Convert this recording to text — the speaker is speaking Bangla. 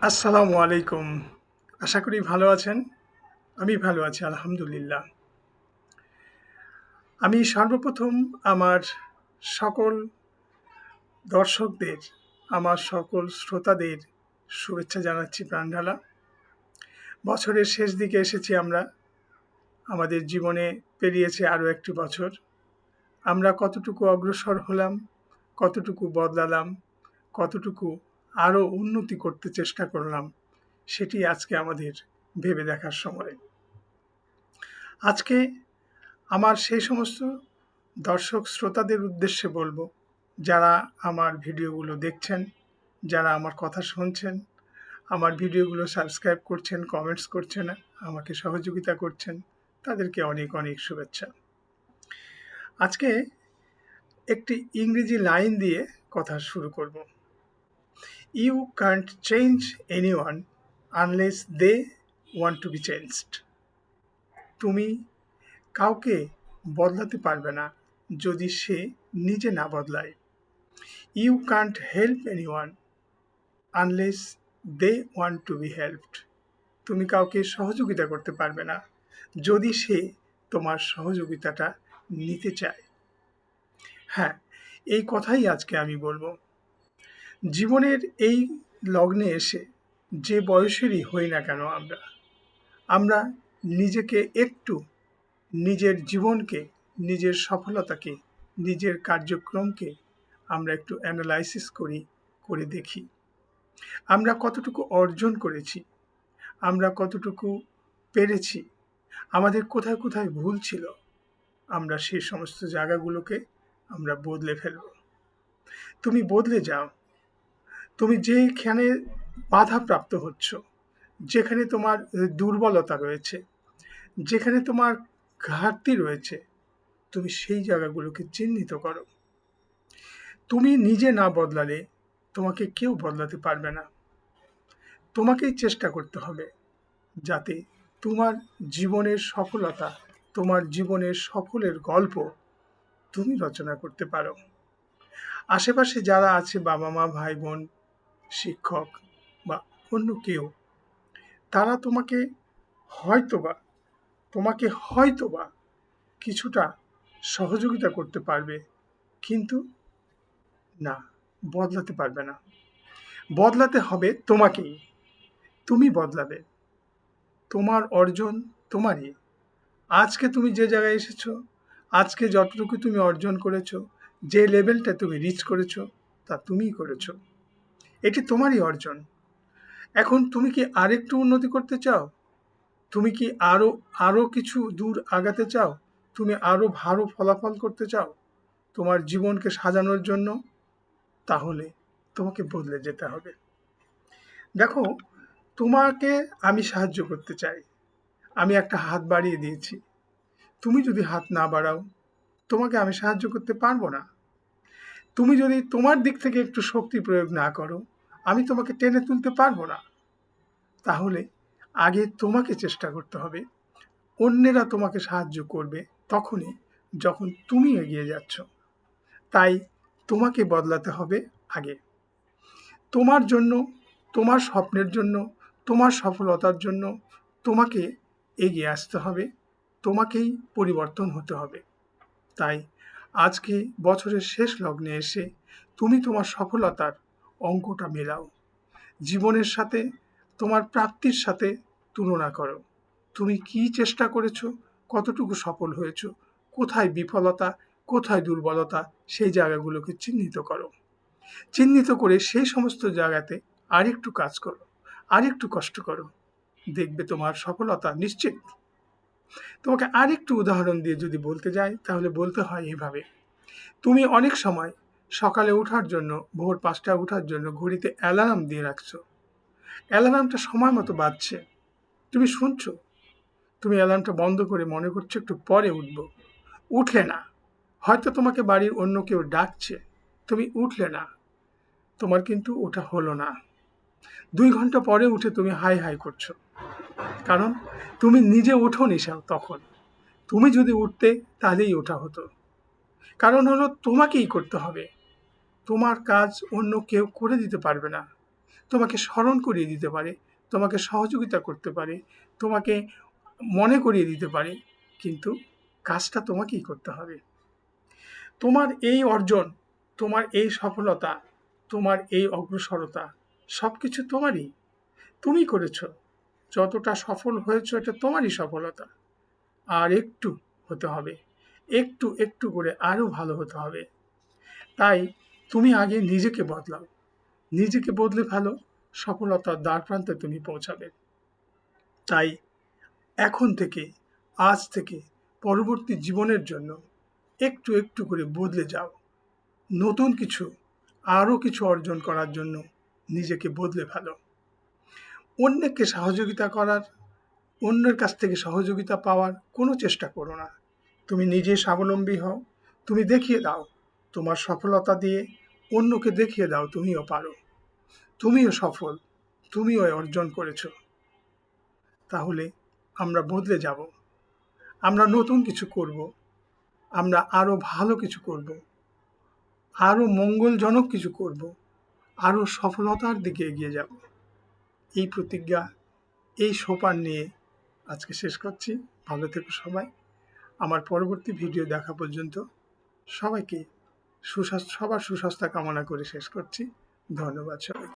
আসসালামু আলাইকুম। আশা করি ভালো আছেন। আমি ভালো আছি, আলহামদুলিল্লাহ। আমি সর্বপ্রথম আমার সকল দর্শকদের, আমার সকল শ্রোতাদের শুভেচ্ছা জানাচ্ছি প্রাণঢালা। বছরের শেষ দিকে এসেছি আমরা। আমাদের জীবনে পেরিয়েছে আরও একটি বছর। আমরা কতটুকু অগ্রসর হলাম, কতটুকু বদলালাম, কতটুকু আরও উন্নতি করতে চেষ্টা করলাম, সেটি আজকে আমাদের ভেবে দেখার সময়। আজকে আমার সেই সমস্ত দর্শক শ্রোতাদের উদ্দেশ্যে বলব, যারা আমার ভিডিওগুলো দেখছেন, যারা আমার কথা শুনছেন, আমার ভিডিওগুলো সাবস্ক্রাইব করছেন কমেন্টস করছেন, আমাকে সহযোগিতা করছেন, তাদেরকে অনেক অনেক শুভেচ্ছা। আজকে একটি ইংরেজি লাইন দিয়ে কথা শুরু করব। You can't change anyone unless they want to be changed তুমি কাউকে বদলাতে পারবে না যদি সে নিজে না বদলায়। You can't help anyone unless they want to be helped তুমি কাউকে সহযোগিতা করতে পারবে না যদি সে তোমার সহযোগিতাটা নিতে চায়। হ্যাঁ এই কথাই আজকে আমি বলব। জীবনের এই লগ্নে এসে যে বয়সেরই হই না কেন আমরা আমরা নিজেকে একটু নিজের জীবনকে, নিজের সফলতাকে, নিজের কার্যক্রমকে আমরা একটু অ্যানালাইসিস করি, করে দেখি। আমরা কতটুকু অর্জন করেছি, আমরা কতটুকু পেরেছি, আমাদের কোথায় কোথায় ভুল ছিল, আমরা সেই সমস্ত জায়গাগুলোকে আমরা বদলে ফেলব। তুমি বদলে যাও তুমি যেখানে বাধাপ্রাপ্ত হচ্ছ, যেখানে তোমার দুর্বলতা রয়েছে, যেখানে তোমার ঘাটতি রয়েছে, তুমি সেই জায়গাগুলোকে চিহ্নিত করো। তুমি নিজে না বদলালে তোমাকে কেউ বদলাতে পারবে না। তোমাকেই চেষ্টা করতে হবে যাতে তোমার জীবনের সফলতা, তোমার জীবনের সফলের গল্প তুমি রচনা করতে পারো। আশেপাশে যারা আছে বাবা মা, ভাই বোন শিক্ষক বা অন্য কেউ, তারা তোমাকে হয়তোবা তোমাকে হয়তোবা কিছুটা সহযোগিতা করতে পারবে, কিন্তু না, বদলাতে পারবে না। বদলাতে হবে তোমাকেই। তুমি বদলাবে। তোমার অর্জন তোমারই। আজকে তুমি যে জায়গায় এসেছ, আজকে যতটুকু তুমি অর্জন করেছ, যে লেভেলটা তুমি রিচ করেছ, তা তুমিই করেছ। এটি তোমারই অর্জন। এখন তুমি কি আরেকটু উন্নতি করতে চাও? তুমি কি আরও আরও কিছু দূর আগাতে চাও? তুমি আরও ভালো ফলাফল করতে চাও? তোমার জীবনকে সাজানোর জন্য তাহলে তোমাকে বদলে যেতে হবে। দেখো, তোমাকে আমি সাহায্য করতে চাই। আমি একটা হাত বাড়িয়ে দিয়েছি। তুমি যদি হাত না বাড়াও, তোমাকে আমি সাহায্য করতে পারব না। তুমি যদি তোমার দিক থেকে একটু শক্তি প্রয়োগ না করো, আমি তোমাকে টেনে তুলতে পারব না। তাহলে আগে তোমাকে চেষ্টা করতে হবে। অন্যেরা তোমাকে সাহায্য করবে তখনই যখন তুমি এগিয়ে যাচ্ছ। তাই তোমাকে বদলাতে হবে আগে। তোমার জন্য, তোমার স্বপ্নের জন্য, তোমার সফলতার জন্য তোমাকে এগিয়ে আসতে হবে। তোমাকেই পরিবর্তন হতে হবে। তাই আজকে বছরের শেষ লগ্নে এসে তুমি তোমার সফলতার অঙ্কটা মেলাও। জীবনের সাথে, তোমার প্রাপ্তির সাথে তুলনা করো। তুমি কি চেষ্টা করেছ? কতটুকু সফল হয়েছো? কোথায় বিফলতা? কোথায় দুর্বলতা? সেই জায়গাগুলোকে চিহ্নিত করো। চিহ্নিত করে সেই সমস্ত জায়গাতে আরেকটু কাজ করো, আরেকটু কষ্ট করো। দেখবে তোমার সফলতা নিশ্চিত। তোমাকে আরেকটু উদাহরণ দিয়ে যদি বলতে যাই, তাহলে বলতে হয় এভাবে। তুমি অনেক সময় সকালে ওঠার জন্য, ভোর পাঁচটায় ওঠার জন্য ঘড়িতে অ্যালার্ম দিয়ে রাখছো। অ্যালার্মটা সময় মতো বাজছে। তুমি শুনছো? তুমি অ্যালার্মটা বন্ধ করে মনে করছ একটু পরে উঠবো। উঠলে না। হয়তো তোমাকে বাড়ির অন্য কেউ ডাকছে। তুমি উঠলে না। তোমার কিন্তু ওটা হলো না। দুই ঘণ্টা পরে উঠে তুমি হাই হাই করছ। কারণ তুমি নিজে ওঠো নিশাও তখন। তুমি যদি উঠতে তাহলেই ওঠা হতো। কারণ হলো তোমাকেই করতে হবে। তোমার কাজ অন্য কেউ করে দিতে পারবে না। তোমাকে স্মরণ করিয়ে দিতে পারে, তোমাকে সহযোগিতা করতে পারে, তোমাকে মনে করিয়ে দিতে পারে, কিন্তু কাজটা তোমাকেই করতে হবে। তোমার এই অর্জন, তোমার এই সফলতা, তোমার এই অগ্রসরতা সব কিছু তোমারই। তুমি করেছ। যতটা সফল হয়েছ, এটা তোমারই সফলতা। আর একটু হতে হবে। একটু একটু করে আরও ভালো হতে হবে। তাই তুমি আগে নিজেকে বদলাও। নিজেকে বদলে ভালো সফলতার দ্বার প্রান্তে তুমি পৌঁছাবে। তাই এখন থেকে, আজ থেকে, পরবর্তী জীবনের জন্য একটু একটু করে বদলে যাও। নতুন কিছু আরও কিছু অর্জন করার জন্য নিজেকে বদলে ফেলো অন্যকে সহযোগিতা করার, অন্যের কাছ থেকে সহযোগিতা পাওয়ার কোনো চেষ্টা করো না। তুমি নিজে স্বাবলম্বী হও, তুমি দেখিয়ে দাও। তোমার সফলতা দিয়ে অন্যকে দেখিয়ে দাও তুমিও পারো। তুমিও সফল, তুমিও অর্জন করেছ। তাহলে আমরা বদলে যাব। আমরা নতুন কিছু করব। আমরা আরও ভালো কিছু করব। আরও মঙ্গলজনক কিছু করব। আরও সফলতার দিকে এগিয়ে যাব। এই প্রতিজ্ঞা, এই সোপান নিয়ে আজকে শেষ করছি। ভালো থেকো সবাই। আমার পরবর্তী ভিডিও দেখা পর্যন্ত সবাইকে সুস্বাস্থ্য, সবার সুস্বাস্থ্য কামনা করে শেষ করছি। ধন্যবাদ সবাই